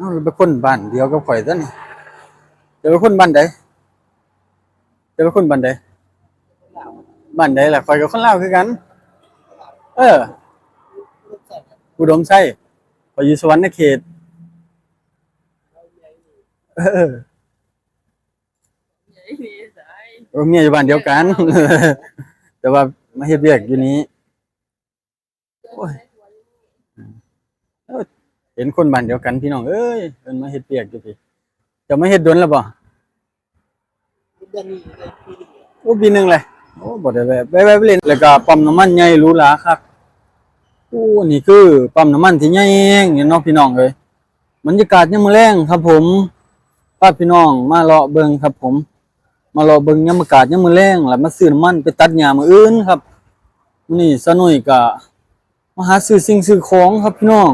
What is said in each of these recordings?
เอาเราไปคนบ้านเดียวกับข่อยซะนี่จะไปคนบ้านใดจะไปคนบ้านใดบ้านใดล่ะข่อยกับคนลาวคือกัน เอออุดมไส้ข่อยอยู่สวรรค์เขตเออเออเมียอยู่บ้านเดียวกัน แต่ว่ามาเฮ็ดเวียกอยู่นี้โอ้ย ห็นคนบ้านเดียวกันพี่น้องเอ้ยเพิ่นมาเฮ็ดเวียกอยู่พี่จะมาเฮ็ดดนแล้วบ่เดือนนี้เลยปีนี้โอ้ปีหนึงเลยโอ้บ่ได้แบบไปไปไปเล่นแล้วก็ปั๊มน้ำมันใหญ่หรูหราคักโอ้นี่คือปั๊มน้ำมันที่ใหญ่แฮงนี่เนาะพี่น้องเอ้ยบรรยากาศยามมื้อแลงครับ ผมพาพี่น้องมาเลาะเบิ่งครับ ผม มาเลาะเบิ่งยามอากาศยามมื้อแลงแล้วมาซื้อน้ำมันไปตัดหญ้ามื้ออื่นครับมื้อนี้ซะหน่อยก็มาหาซื้อสิ่งซื้อของครับพี่น้อง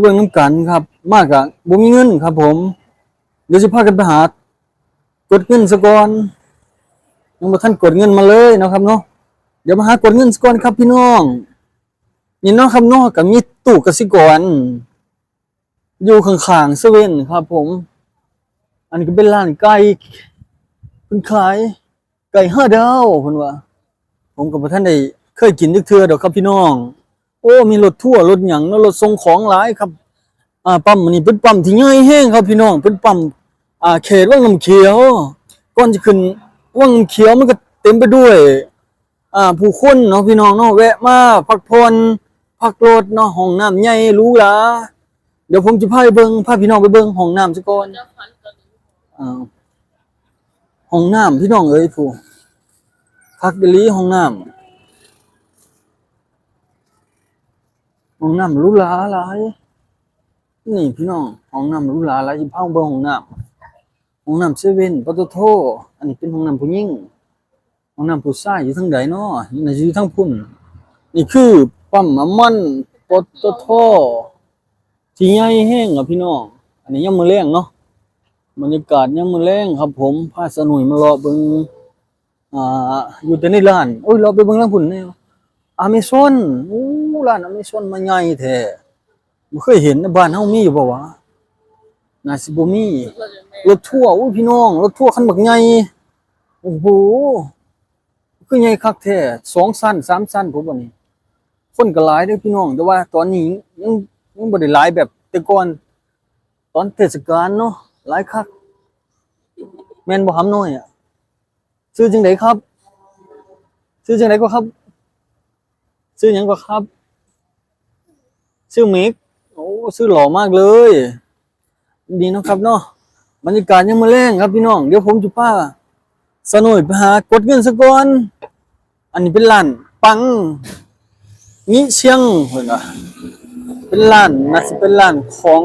เบิ่งน้ำกันครับ มากอะบ่มีเงินครับ ผม เดี๋ยวสิพากันไปหากดเงินซะก่อนยังบ่ทันกดเงินมาเลยนะครับเนาะเดี๋ยวมาหากดเงินซะก่อนครับพี่น้องนี่เนาะครับเนาะก็มีตู้กสิกรอยู่ข้างๆเซเว่นครับ ผม อันนี้ก็เป็นร้านไก่เพิ่นขายไก่ห้าดาวเพิ่นว่า ผมก็บ่ทันได้เคยกินจักเทือดอกครับพี่น้อง โอ้มีรถทั่วรถหยังเนาะรถส่งของหลายครับ อ่าปั๊มอันนี้เป็นปั๊มที่ใหญ่แห้งครับพี่น้องเป็นปั๊มอ่าเขตวังน้ำเขียวก่อนจะขึ้นวังน้ำเขียวมันก็เต็มไปด้วย อ่า ผู้คนเนาะพี่น้องเนาะแวะมาพักผ่อนพักรถเนาะห้องน้ำใหญ่รูหราเดี๋ยวผมจะพาไปเบิ่งพาพี่น้องไปเบิ่งห้องน้ำซะก่อนอ่าห้องน้ำพี่น้องเอ้ยผู้พักเดลีห้องน้ำ ห้องน้ำรูหราหลายนี่พี่น้องห้องน้ำรูหราหลายสิพาไปเบิ่งห้องน้ำห้องน้ำเซเว่นปตทอันนี้เป็นห้องน้ำผู้หญิงห้องน้ำผู้ชายอยู่ทางใดเนาะนี่นจะอยู่ทางพุ่นนี่คือปั๊มน้ำมันปตทที่ใหญ่แห้งอะพี่น้องอันนี้ยังมือแรงเนาะบรรยากาศยังมือแรงครับ ผมพาสนุยมารอเบิงอ่าอยู่แต่ในร้านโอ้ยเราไปเบิงร้านพุ่นแนว อเมซอนโอ้ร้านอเมซอนมาใหญ่แท้บ่เคยเห็นบ้านเฮามีอยู่บ่วะน่าสิบ่มีเราจะแม่รถทั่วอุ้ยพี่น้องรถทั่วคันบักใหญ่โอ้โหคือใหญ่คักแท้สองชั้นสามชั้นผมว่านี่คนก็หลายเด้อพี่น้อง แต่ว่าตอนนี้ยังยังบ่ได้หลายแบบแต่ก่อนตอนเทศกาลเนาะหลายคักแม่นบ่หำน้อยอะซื้อจังไดครับ ซื้อจังไดก็ครับ ซื้อยังก็ครับ ซื้อมิกโอ้ซื้อหล่อมากเลย ดีนะครับเนาะบรรยากาศยังมาแรงครับพี่น้อง เดี๋ยวผมจะพาสนุยไปหากดเงินซะก่อน อันนี้เป็นร้านปังงี้เชียงเพิ่นว่าเป็นร้านน่าสิเป็นร้านของ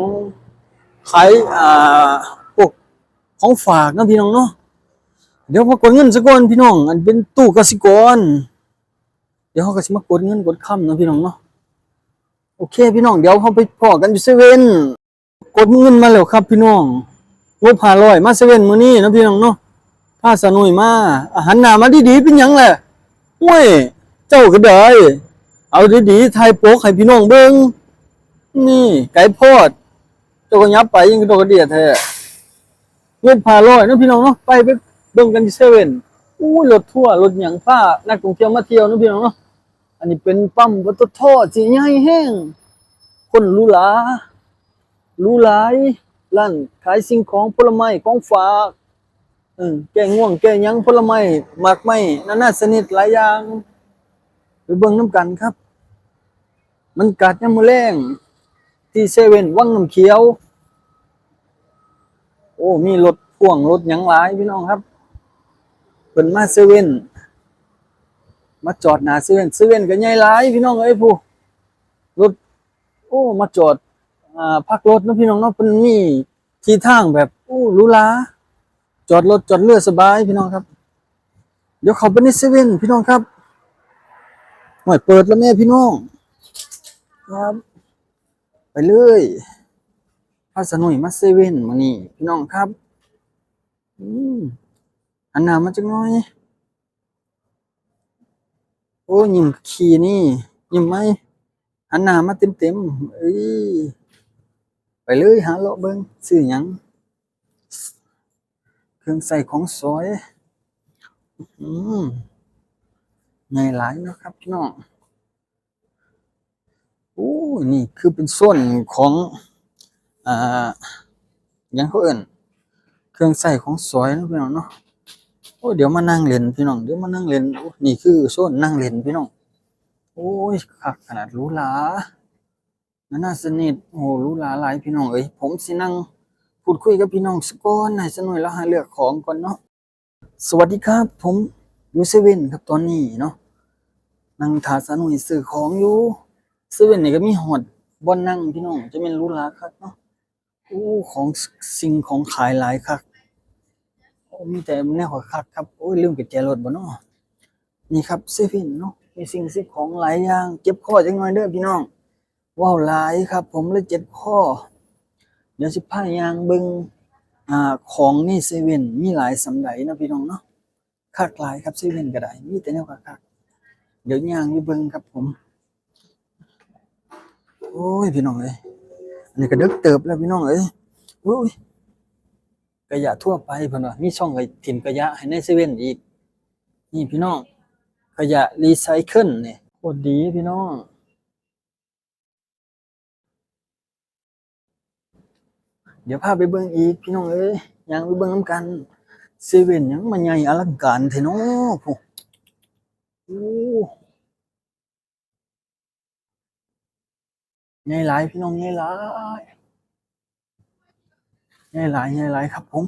ขายอ่าพวกของฝากนาะพี่น้องเนาะเดี๋ยวมากดเงินซะก่อนพี่น้อง อันเป็นตู้กสิกร เดี๋ยวเขาก็สิมากดเงินกดคำนะพี่น้องเนาะโอเค พี่น้องเดี๋ยวเขาไปพอกันอยู่เซเว่นกดเงินมาแล้วครับ พี่น้องงบผ่าร้อยมาเซเว่นมื้อนี้นะพี่น้องเนาะพาสนุยมาอาหารหนามาดีๆเป็นยังแหละโอ้ยเจ้าก็ได้เอาดีๆถ่ายโป๊กให้พี่น้องเบิ่งนี่ ไก่โพดเจ้าก็ยับไปยังกระโดดกระเดียดแท้งบผ่าร้อยนะพี่น้องเนาะไปไปเบิ่งกันที่เซเว่น อู้ยรถทั่วรถหยังผ้านักท่องเที่ยวมาเที่ยวนะพี่น้องเนาะอันนี้เป็นปั๊มปตทสิใหญ่แห้งคนรูหรารู้หลายร้านขายสิ่งของผลไม้ของฝากเออแก้ง่วงแก้ยังผลไม้หมากไม้นานาชนิดหลายอย่างไปเบิ่งน้ำกันครับ มันกัดยามมื้อแรงที่เซเว่นวังน้ำเขียว โอ้ มีรถพ่วงรถยังหลายพี่น้องครับ พิ่นมาเซเว่นมาจอดหน้าเซเว่นเซเว่นก็ใหญ่หลายพี่น้องเอ้ยผู้รถโอ้มาจอดอ่าพักรถเนาะพี่น้องเนาะเป็นมีที่ทางแบบโอ้หรูหราจอดรถจอดเรือสบายพี่น้องครับ เดี๋ยวเขาไปในเซเว่นพี่น้องครับหน่อยเปิดแล้วแม่พี่น้องครับ ไปเลยพาสนุยมาเซเว่นมานี่พี่น้องครับ อืม อันหนามาจังน้อย โอ้ยิ้มขี่นี่ยิ้มไหมหันหนามาเต็มๆเอ้ยไปเลยหาเลาะเบิงซื้อหยังเครื่องใส่ของสวยอืมใหญ่หลายนะครับพี่น้องโอ้นี่คือเป็นส่วนของอ่ายังเขาเอิ่นเครื่องใส่ของสวยนะพี่น้องเนาะ โอ้เดี๋ยวมานั่งเล่นพี่น้องเดี๋ยวมานั่งเล่นนี่คือโซนนั่งเล่นพี่น้องโอ้ยคักขนาดหรูหรานานาสนิทโอ้หรูหราหลายพี่น้องเอ้ยผมสินั่งพูดคุยกับพี่น้องสักก่อนให้สักหน่อยแล้วหาเลือกของก่อนเนาะสวัสดีครับ ผมอยู่เซเว่นครับตอนนี้เนาะนั่งทาสนุยซื้อของอยู่เซเว่นนี่ก็มีหอดบอนนั่งพี่น้องจะเป็นหรูหราครับเนาะโอ้ของสิ่งของขายหลายครับ มีแต่แนวคักครับโอ้ยลืมกุญแจรถบ่เนาะนี่ครับเซเว่นเนาะมีสิ่งสิ่งของหลายอย่างเจ็บคอจังหน่อยเด้อพี่น้องว้าวหลายครับ ผมเลยเจ็บคอเดี๋ยวสิพายางบิ่งอ่าของนี่เซเว่นมีหลายสำไดนะพี่น้องเนาะคักหลายครับเซเว่นก็ได้มีแต่แนวคักเดี๋ยวยางอยู่บิ่งครับผม โอ้ยพี่น้องเอ้ยอันนี้ก็ดึกเติบแล้วพี่น้องเอ้ยโอ้ย ขยะทั่วไปเพิ่นว่ามีช่องให้ถิ่มขยะให้ในเซเว่นอีก นี่พี่น้องขยะรีไซเคิลเนี่ยโคตรดีพี่น้องเดี๋ยวพาไปเบิ่งอีกพี่น้องเอ้ยยังไปเบิ่งน้ำกันเซเว่นยังมันใหญ่อลังการแท้เนาะพวกโอ้ใหญ่หลายพี่น้องใหญ่หลาย ใหญ่หลายใหญ่หลายครับผม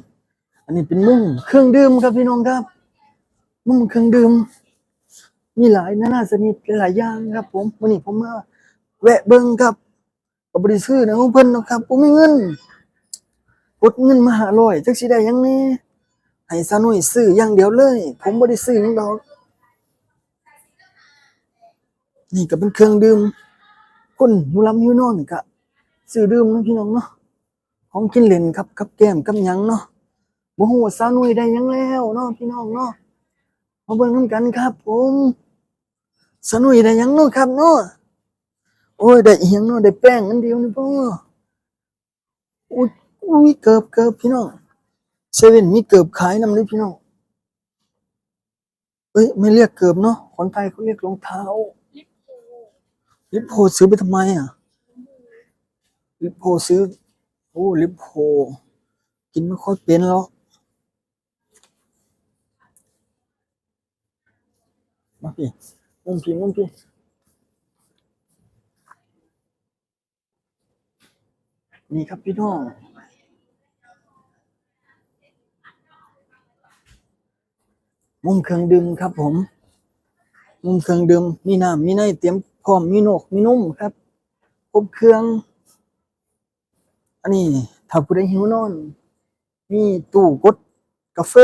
อันนี้เป็นมุ้งเครื่องดื่มครับพี่น้องครับมุ้งเครื่องดื่มมีหลายนานาชนิดหลายอย่างครับ ผมวันนี้ผมมาแวะเบิ่งครับก็บ่ได้ซื้อนะเพิ่อนนะครับผมมีเงินกดเงินมาหาร้อยจักสิได้ยังแหน่ให้ซาหน่ยซื้ออย่างเดียวเลย ผมบ่ได้ซื้อหยังดอก นี่ก็เป็นเครื่องดื่มคนหิวลำหิวนอนก็ซื้อดื่มนะพี่น้องเนาะ ของกินเล่นครับกับแก้มกับหยังเนาะบ่ฮู้ว่าซาหน่ยได้หยังแล้วเนาะพี่น้องเนาะมาเบิ่งนํกันครับ ผมซาหน่ยได้หยังเนาะครับเนาะโอ้ยได้อีหยังเนาะได้แป้งอันเดียวนี่บ่อุ้ยอุ้ยเกิบเกิบพี่น้องเซเว่นมีเกิบขายนำเลยพี่น้องเอ้ยไม่เรียกเกิบเนาะคนไทยเขาเรียกรองเท้าลิปโพลิปโพซื้อไปทำไมอะลิปโพซื้อ โอ้ลิปโพกินไม่ค่อยเป็นหรอกมาพี่มุมพี่มุมพี่นี่ครับพี่น้องมุมเครื่องดื่มครับผม มุมเครื่องดื่มมีน้ำมีเนยเตรียมพร้อมมีนกมีนุ่มครับครบเครื่อง อันนี้ถ้าผู้ใดหิวนอน มีตู้กดกาแฟ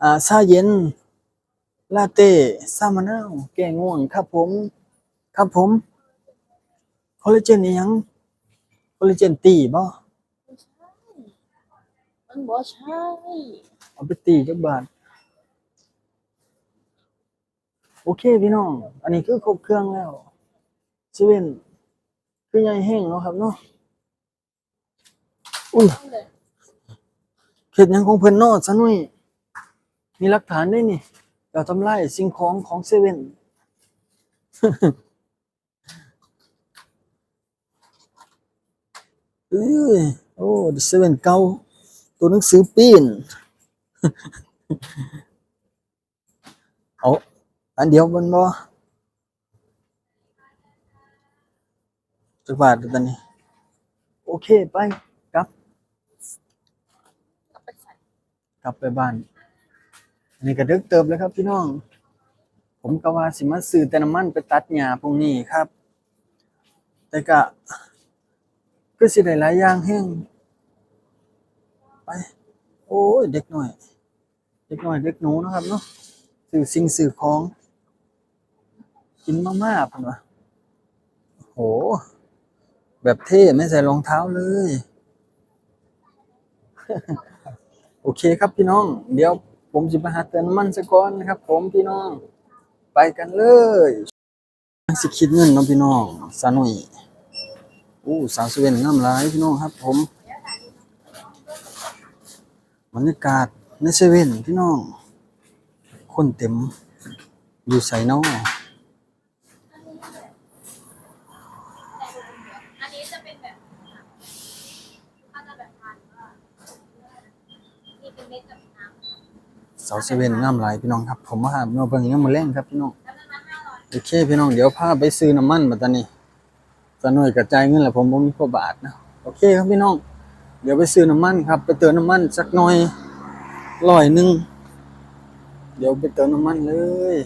อ่าชาเย็น ลาเต้ซามะนาวแก้ง่วง ครับผม ครับผม คอลลาเจนนี่ยัง คอลลาเจนตีบ่มันบ่ใช่เอาไปตีจักบาท โอเคพี่น้อง อันนี้คือครบเครื่องแล้วเซเว่นคือใหญ่แห้งเนาะครับเนาะ อุ้ยเขตยังของเพิ่นนาะซะหน่อยมีหลักฐานได้นี่เราทำลายสิ่งของของเซเว่นเอ้ยโอ้เซเว่นเก่าตัวหนังสือปีนเอาอันเดียวมันบ่จักบาทเดี๋ยวตอนนี้ โอเค ไปกลับ กลับไปใส่ กลับไปบ้าน อันนี้ก็ดึกเติบแล้วครับพี่น้อง ผมก็ว่าสิมาซื้อแต่น้ำมันไปตัดหญ้าพวกนี้ครับ แต่ก็ก็สิได้หลายอย่างแห้งไป โอ้ย เด็กหน่อย เด็กหน่อยเด็กหนูนะครับเนาะซื้อสิ่งซื้อของ กินมากมาพุ่นวะโห แบบเท่ไม่ใส่รองเท้าเลย โอเคครับพี่น้อง เดี๋ยวผมจะไปหาเติมน้ำมันสักก่อนนะครับ ผมพี่น้อง ไปกันเลยสิคิดเงินเนาะพี่น้องสาน่อยอู้สาวสเวนงามหลายพี่น้องครับ ผมบรรยากาศในเซเว่นพี่น้อง คนเต็มอยู่ใส่นออันนี้จะเป็นแบบถ้าจะแบบทานก็นี่เป็นเม็ดกับน้ำสาวเซเว่นงามหลพี่น้องครับ ผมว่าเมื่อเบิ่งยังมาแรงครับพี่น้องโอเคพี่น้องเดี๋ยวพาไปซื้อน้ำมันมาตอนนี้สะหน่วยกระจายเงินแหละผมบ่มีกว่าบาทนะโอเคครับพี่น้อง เดี๋ยวไปซื้อน้ำมันครับ ไปเติมน้ำมันสักหน่อยร้อยหนึ่งเดี๋ยวไปเติมน้ำมันเลย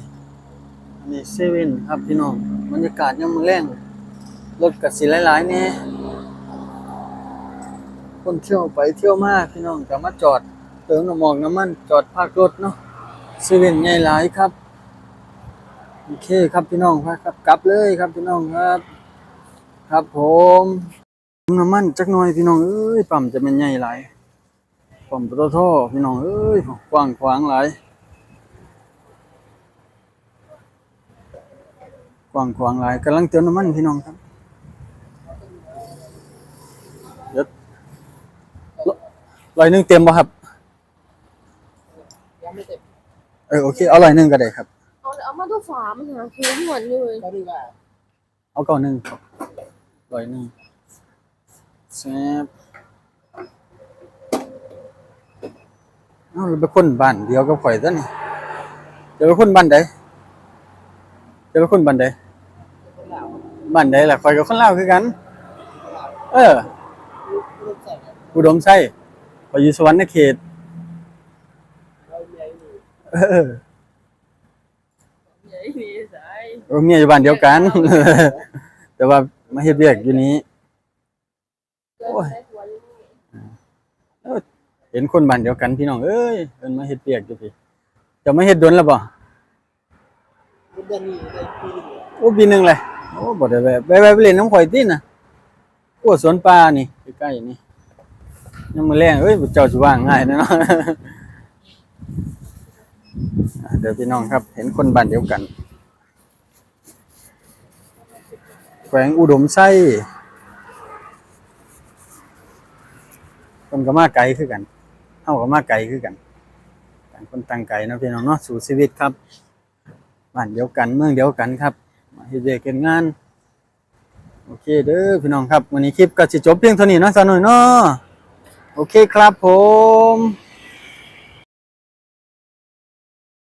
อันนี้เซเว่นครับพี่น้องบรรยากาศยังมาแรงรถกัดสีหลายๆเนี่ยคนเที่ยวไปเที่ยวมากพี่น้องก็มาจอด ติมน้ำมอกน้ำมันจอดพักรถเนาะเซเว่นใหญ่หลายครับโอเคครับพี่น้องครับกลับเลยครับพี่น้องครับ ครับผมน้ำมันจักหน่อยพี่น้องเอ้ยปั๊มจะเป็นใหญ่หลายปั๊มปตทพี่น้องเอ้ยกว้างขวางหลายกว้างขวางหลายกำลังเติมน้ำมันพี่น้องครับเดี๋ยวร้อยหนึ่งเต็มป่ะครับ ยังไม่เสร็จเออโอเคเอาร้อยหนึ่งก็ได้ครับ เอาเอามาตัวฝามันหาคือเหมือนอยู่เลยก็ดีว่าเอาเก้าหนึ่งครับร้อยหนึ่งแซ่บเอาเราไปคนบ้านเดียวกับข่อยซะนี่เดี๋ยวไปคนบ้านใดเดี๋ยวไปคนบ้านใดคนลาวบ้านใดล่ะข่อยกับคนลาวคือกัน เออลูกใส่เนี่ยอุดมไส้ข่อยอยู่สวรรค์เขตเราเมียอยู่ เออใหญ่ดีสายเออเมียอยู่บ้านเดียวกัน แต่ว่ามาเฮ็ดเวียกอยู่นี้เกินไปหัวเลยเห็นคนบ้านเดียวกันพี่น้องเอ้ยเพิ่นมาเฮ็ดเวียกอยู่พี่จะมาเฮ็ดดนแล้วบ่รุ่นเดือนนี้เลยปีหนึงโอ้ปีหนึงเลยโอ้บ่ได้แวะแวะแวะไปเล่นน้ำข่อยติน่ะโอ้สวนปลานี่ใกล้ๆนี่ยังมื้อแรงเอ้ยเจ้าสิว่างง่ายนะเนาะอะ เดี๋ยวพี่น้องครับ เห็นคนบ้านเดียวกัน แขวงอุดมไส้คนก็มาไกลคือกันเฮาก็มาไกลคือกันต่างคนต่างไกลนะพี่น้องเนาะสู่ชีวิตครับบ้านเดียวกันเมืองเดียวกันครับมาเฮ็ดเวียกเฮ็ดงาน โอเคเด้อพี่น้องครับ วันนี้คลิปก็สิจบเพียงเท่านี้เนาะสาวหน่อยเนาะโอเคครับผม